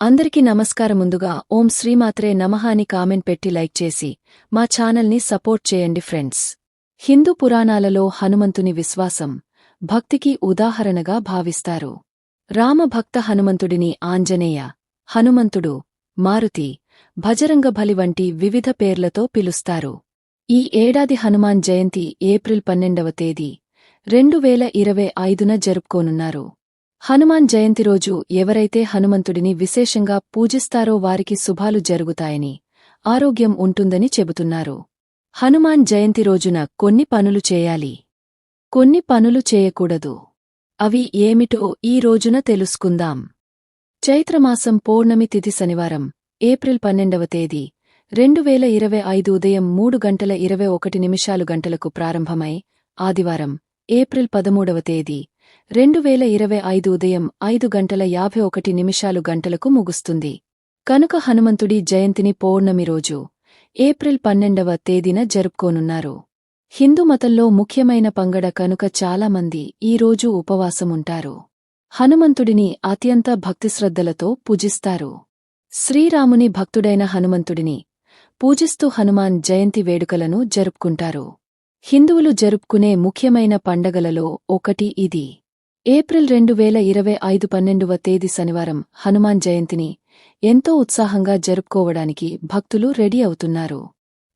అందరికీ నమస్కారం ముందుగా ఓం శ్రీమాత్రే నమః అని కామెంట్ పెట్టి లైక్ చేసి మా ఛానల్ని సపోర్ట్ చేయండి ఫ్రెండ్స్. హిందూ పురాణాలలో హనుమంతుని విశ్వాసం భక్తికి ఉదాహరణగా భావిస్తారు. రామభక్త హనుమంతుడిని ఆంజనేయ హనుమంతుడు మారుతి భజరంగబలి వంటి వివిధ పేర్లతో పిలుస్తారు. ఈ ఏడాది హనుమాన్ జయంతి ఏప్రిల్ పన్నెండవ తేదీ రెండు వేల ఇరవై ఐదున జరుపుకోనున్నారు. హనుమాన్ జయంతి రోజు ఎవరైతే హనుమంతుడిని విశేషంగా పూజిస్తారో వారికి శుభాలు జరుగుతాయని ఆరోగ్యం ఉంటుందని చెబుతున్నారు. హనుమాన్ జయంతి రోజున కొన్ని పనులు చేయాలి. కొన్ని పనులు చేయకూడదు. అవి ఏమిటో ఈ రోజున తెలుసుకుందాం. చైత్రమాసం పౌర్ణమి తిథి శనివారం ఏప్రిల్ పన్నెండవ తేదీ రెండు వేల ఇరవై ఐదు ఉదయం మూడు గంటల ఇరవై ఒకటి నిమిషాలు గంటలకు ప్రారంభమై ఆదివారం ఏప్రిల్ పదమూడవ తేదీ రెండు వేల ఇరవై ఐదు ఉదయం ఐదు గంటల యాభై ఒకటి నిమిషాలు గంటలకు ముగుస్తుంది. కనుక హనుమంతుడి జయంతిని పౌర్ణమి రోజు ఏప్రిల్ పన్నెండవ తేదీన జరుపుకోనున్నారు. హిందూమతంలో ముఖ్యమైన పంగడ కనుక చాలామంది ఈ రోజు ఉపవాసముంటారు. హనుమంతుడిని అత్యంత భక్తిశ్రద్ధలతో పూజిస్తారు. శ్రీరాముని భక్తుడైన హనుమంతుడిని పూజిస్తూ హనుమాన్ జయంతి వేడుకలను జరుపుకుంటారు. హిందువులు జరుపుకునే ముఖ్యమైన పండగలలో ఒకటి ఇది. ఏప్రిల్ రెండు వేల ఇరవై ఐదు పన్నెండవ తేదీ శనివారం హనుమాన్ జయంతిని ఎంతో ఉత్సాహంగా జరుపుకోవడానికి భక్తులు రెడీ అవుతున్నారు.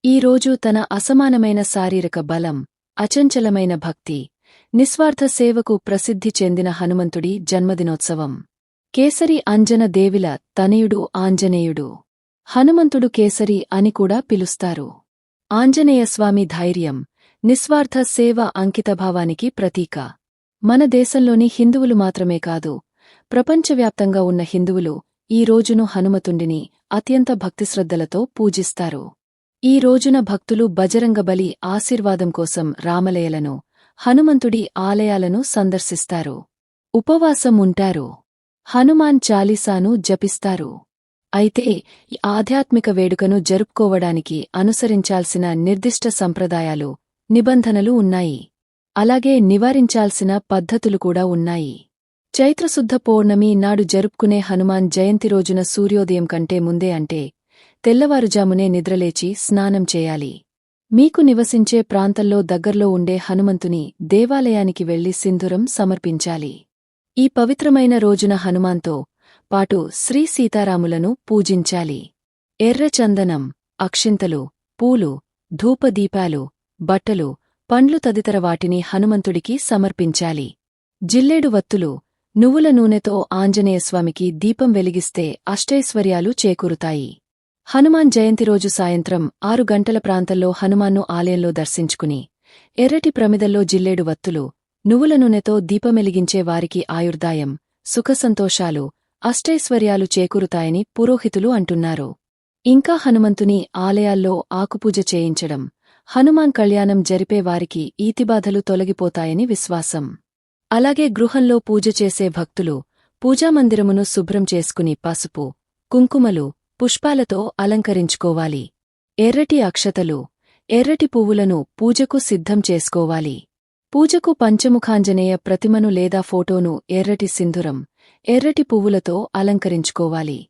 ఈ రోజు తన అసమానమైన శారీరక బలం అచంచలమైన భక్తి నిస్వార్థ సేవకు ప్రసిద్ధి చెందిన హనుమంతుడి జన్మదినోత్సవం. కేసరి అంజన దేవిల తనయుడు ఆంజనేయుడు. హనుమంతుడు కేసరి అని కూడా పిలుస్తారు. ఆంజనేయస్వామి ధైర్యం నిస్వార్థ సేవ అంకితభావానికి ప్రతీక. మన దేశంలోని హిందువులు మాత్రమే కాదు ప్రపంచవ్యాప్తంగా ఉన్న హిందువులు ఈ రోజును హనుమతుండిని అత్యంత భక్తిశ్రద్ధలతో పూజిస్తారు. ఈ రోజున భక్తులు బజరంగబలి ఆశీర్వాదం కోసం రామలయలను హనుమంతుడి ఆలయాలను సందర్శిస్తారు. ఉపవాసం ఉంటారు. హనుమాన్ చాలీసాను జపిస్తారు. అయితే ఈ ఆధ్యాత్మిక వేడుకను జరుపుకోవడానికి అనుసరించాల్సిన నిర్దిష్ట సంప్రదాయాలు నిబంధనలు ఉన్నాయి. అలాగే నివారించాల్సిన పద్ధతులు కూడా ఉన్నాయి. చైత్రశుద్ధ పౌర్ణమి నాడు జరుపుకునే హనుమాన్ జయంతి రోజున సూర్యోదయం కంటే ముందే అంటే తెల్లవారుజామునే నిద్రలేచి స్నానం చేయాలి. మీకు నివసించే ప్రాంతంలో దగ్గర్లో ఉండే హనుమంతుని దేవాలయానికి వెళ్ళి సింధురం సమర్పించాలి. ఈ పవిత్రమైన రోజున హనుమాన్తో పాటు శ్రీ సీతారాములను పూజించాలి. ఎర్రచందనం అక్షింతలు పూలు ధూపదీపాలు బట్టలు పండ్లు తదితర వాటిని హనుమంతుడికి సమర్పించాలి. జిల్లేడు వత్తులు నువ్వుల నూనెతో ఆంజనేయస్వామికి దీపం వెలిగిస్తే అష్టైశ్వర్యాలు చేకూరుతాయి. హనుమాన్ జయంతి రోజు సాయంత్రం ఆరు గంటల ప్రాంతంలో హనుమాన్ను ఆలయంలో దర్శించుకుని ఎర్రటి ప్రమిదల్లో జిల్లేడు వత్తులు నువ్వుల నూనెతో దీపమెలిగించే వారికి ఆయుర్దాయం సుఖసంతోషాలు అష్టైశ్వర్యాలు చేకూరుతాయని పురోహితులు అంటున్నారు. ఇంకా హనుమంతుని ఆలయాల్లో ఆకుపూజ చేయించడం హనుమాన్ కళ్యాణం జరిపే వారికి ఈతిబాధలు తొలగిపోతాయని విశ్వాసం. అలాగే గృహంలో పూజ చేసే భక్తులు పూజామందిరమును శుభ్రం చేసుకుని పసుపు కుంకుమలు పుష్పాలతో అలంకరించుకోవాలి. ఎర్రటి అక్షతలు ఎర్రటి పువ్వులను పూజకు సిద్ధం చేసుకోవాలి. పూజకు పంచముఖాంజనేయ ప్రతిమను లేదా ఫోటోను ఎర్రటి సింధురం ఎర్రటి పువ్వులతో అలంకరించుకోవాలి.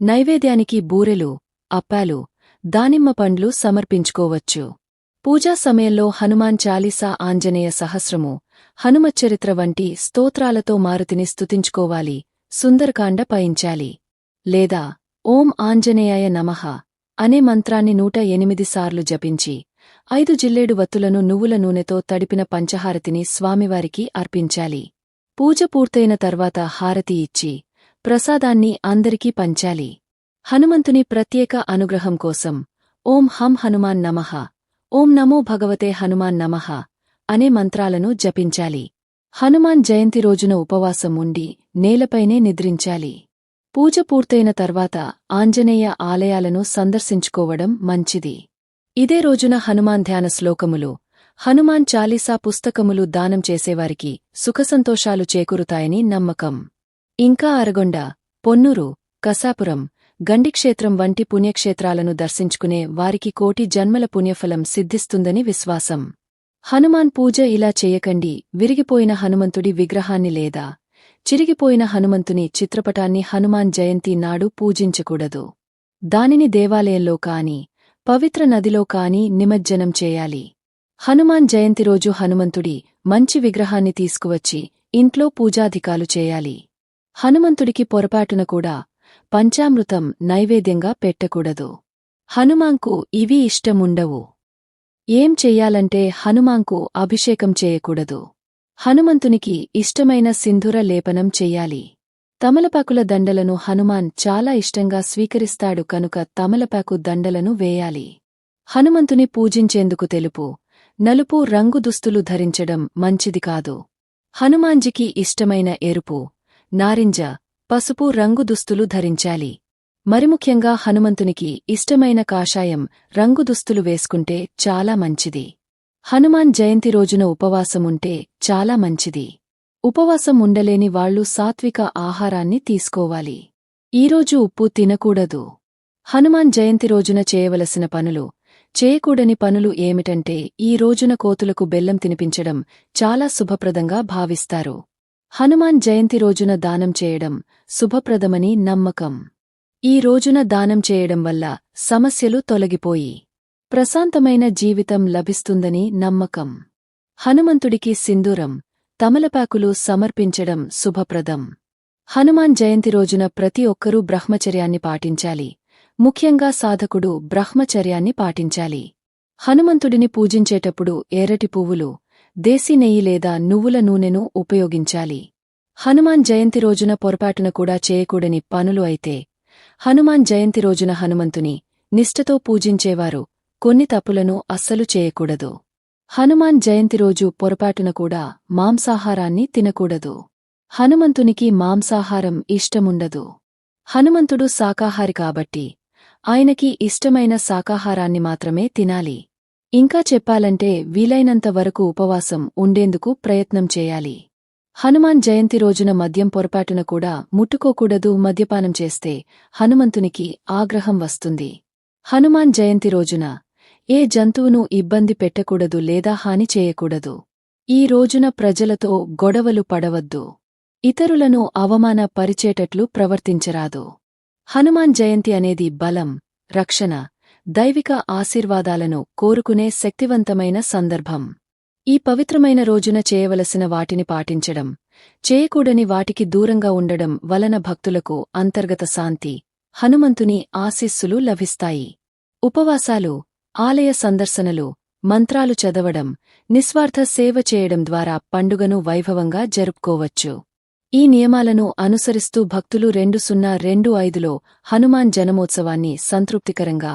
నైవేద్యానికి బూరెలు అప్పాలు దానిమ్మ పండ్లు సమర్పించుకోవచ్చు. పూజా సమయంలో హనుమాన్ చాలీసా ఆంజనేయ సహస్రము హనుమచ్చరిత్ర వంటి స్తోత్రాలతో మారుతిని స్తుతించుకోవాలి సుందరకాండ పయించాలి. లేదా ఓం ఆంజనేయాయ నమః అనే మంత్రాన్ని నూట ఎనిమిది సార్లు జపించి ఐదు జిల్లేడు వత్తులను నువ్వుల నూనెతో తడిపిన పంచహారతిని స్వామివారికి అర్పించాలి. పూజ పూర్తయిన తర్వాత హారతి ఇచ్చి ప్రసాదాన్ని అందరికీ పంచాలి. హనుమంతుని ప్రత్యేక అనుగ్రహం కోసం ఓం హం హనుమాన్ నమః ఓం నమో భగవతే హనుమాన్ నమః అనే మంత్రాలను జపించాలి. హనుమాన్ జయంతి రోజున ఉపవాసం ఉండి నేలపైనే నిద్రించాలి. పూజ పూర్తయిన తర్వాత ఆంజనేయ ఆలయాలను సందర్శించుకోవడం మంచిది. ఇదే రోజున హనుమాన్ ధ్యాన శ్లోకములు హనుమాన్ చాలీసా పుస్తకములు దానం చేసేవారికి సుఖసంతోషాలు చేకూరుతాయని నమ్మకం. ఇంకా అరగొండ పొన్నూరు కసాపురం గండిక్షేత్రం వంటి పుణ్యక్షేత్రాలను దర్శించుకునే వారికి కోటి జన్మల పుణ్యఫలం సిద్ధిస్తుందని విశ్వాసం. హనుమాన్ పూజ ఇలా చేయకండి విరిగిపోయిన హనుమంతుడి విగ్రహాన్ని లేదా చిరిగిపోయిన హనుమంతుని చిత్రపటాన్ని హనుమాన్ జయంతి నాడు పూజించకూడదు. దానిని దేవాలయంలో కాని పవిత్ర నదిలో కాని నిమజ్జనం చేయాలి. హనుమాన్ జయంతి రోజు హనుమంతుడి మంచి విగ్రహాన్ని తీసుకువచ్చి ఇంట్లో పూజాధికాలు చేయాలి. హనుమంతుడికి పొరపాటున కూడా పంచామృతం నైవేద్యంగా పెట్టకూడదు. హనుమాంకు ఇవి ఇష్టముండవు. ఏం చెయ్యాలంటే హనుమాంకు అభిషేకం చేయకూడదు. హనుమంతునికి ఇష్టమైన సింధుర లేపనం చెయ్యాలి. తమలపాకుల దండలను హనుమాన్ చాలా ఇష్టంగా స్వీకరిస్తాడు కనుక తమలపాకు దండలను వేయాలి. హనుమంతుని పూజించేందుకు తెలుపు నలుపు రంగు దుస్తులు ధరించడం మంచిది కాదు. హనుమాన్జికి ఇష్టమైన ఎరుపు నారింజ పసుపు రంగు దుస్తులు ధరించాలి. మరిముఖ్యంగా హనుమంతునికి ఇష్టమైన కాషాయం రంగు దుస్తులు వేసుకుంటే చాలా మంచిది. హనుమాన్ జయంతి రోజున ఉపవాసం ఉంటే చాలా మంచిది. ఉపవాసం ఉండలేని వాళ్ళు సాత్విక ఆహారాన్ని తీసుకోవాలి. ఈరోజు ఉప్పు తినకూడదు. హనుమాన్ జయంతి రోజున చేయవలసిన పనులు చేయకూడని పనులు ఏమిటంటే ఈ రోజున కోతులకు బెల్లం తినిపించడం చాలా శుభప్రదంగా భావిస్తారు. హనుమాన్ జయంతి రోజున దానం చేయడం శుభప్రదమని నమ్మకం. ఈ రోజున దానం చేయడం వల్ల సమస్యలు తొలగిపోయి ప్రశాంతమైన జీవితం లభిస్తుందని నమ్మకం. హనుమంతుడికి సింధూరం తమలపాకులు సమర్పించడం శుభప్రదం. హనుమాన్ జయంతి రోజున ప్రతి ఒక్కరూ బ్రహ్మచర్యాన్ని పాటించాలి. ముఖ్యంగా సాధకుడు బ్రహ్మచర్యాన్ని పాటించాలి. హనుమంతుడిని పూజించేటప్పుడు ఎర్రటి పువ్వులు దేశీ నెయ్యి లేదా నువ్వుల నూనెను ఉపయోగించాలి. హనుమాన్ జయంతి రోజున పొరపాటున కూడా చేయకూడని పనులు అయితే హనుమాన్ జయంతి రోజున హనుమంతుని నిష్ఠతో పూజించేవారు కొన్ని తప్పులను అస్సలు చేయకూడదు. హనుమాన్ జయంతి రోజు పొరపాటున కూడా మాంసాహారాన్ని తినకూడదు. హనుమంతునికి మాంసాహారం ఇష్టముండదు. హనుమంతుడు శాకాహారి కాబట్టి ఆయనకి ఇష్టమైన శాకాహారాన్ని మాత్రమే తినాలి. ఇంకా చెప్పాలంటే వీలైనంత వరకు ఉపవాసం ఉండేందుకు ప్రయత్నం చేయాలి. హనుమాన్ జయంతి రోజున మద్యం పొరపాటున కూడా ముట్టుకోకూడదు మద్యపానం చేస్తే హనుమంతునికి ఆగ్రహం వస్తుంది. హనుమాన్ జయంతి రోజున ఏ జంతువును ఇబ్బంది పెట్టకూడదు లేదా హాని చేయకూడదు. ఈ రోజున ప్రజలతో గొడవలు పడవద్దు. ఇతరులను అవమాన పరిచేటట్లు ప్రవర్తించరాదు. హనుమాన్ జయంతి అనేది బలం రక్షణ దైవిక ఆశీర్వాదాలను కోరుకునే శక్తివంతమైన సందర్భం. ఈ పవిత్రమైన రోజున చేయవలసిన వాటిని పాటించడం చేయకూడని వాటికి దూరంగా ఉండడం వలన భక్తులకు అంతర్గత శాంతి హనుమంతుని ఆశీస్సులు లభిస్తాయి. ఉపవాసాలు ఆలయ సందర్శనలు మంత్రాలు చదవడం నిస్వార్థ సేవ చేయడం ద్వారా పండుగను వైభవంగా జరుపుకోవచ్చు. ఈ నియమాలను అనుసరిస్తూ భక్తులు రెండు సున్నా రెండు ఐదులో హనుమాన్ జనమోత్సవాన్ని సంతృప్తికరంగా